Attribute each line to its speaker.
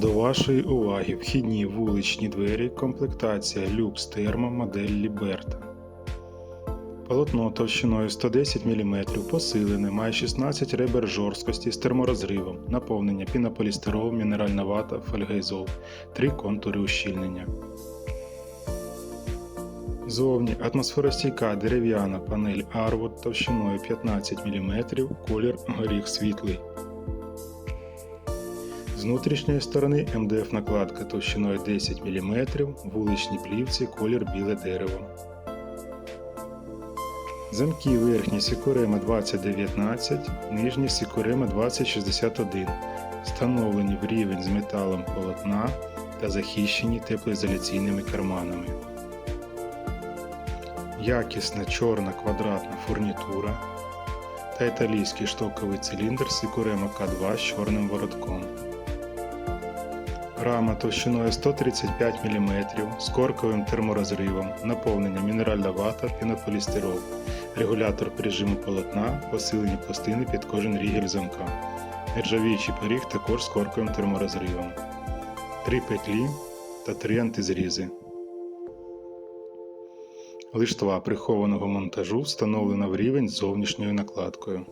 Speaker 1: До вашої уваги вхідні вуличні двері, комплектація люкс термо модель Ліберта. Полотно товщиною 110 мм посилене, має 16 ребер жорсткості з терморозривом, наповнення пінополістирол, мінеральна вата, фольгайзол, три контури ущільнення. Зовні атмосферостійка дерев'яна панель Arwood товщиною 15 мм, колір горіх світлий. З внутрішньої сторони МДФ накладка товщиною 10 мм, вуличні плівці, колір біле дерево. Замки верхні Сікурема 2019, нижні Сікурема 2061, встановлені в рівень з металом полотна та захищені теплоізоляційними карманами. Якісна чорна квадратна фурнітура та італійський штоковий циліндр Сікурема К2 з чорним воротком. Рама товщиною 135 мм з корковим терморозривом, наповнення мінеральна вата, пінополістирол, регулятор прижиму полотна, посилені пластини під кожен рігель замка. Нержавіючий поріг також з корковим терморозривом. Три петлі та три антизрізи. Лиштва прихованого монтажу встановлена в рівень з зовнішньою накладкою.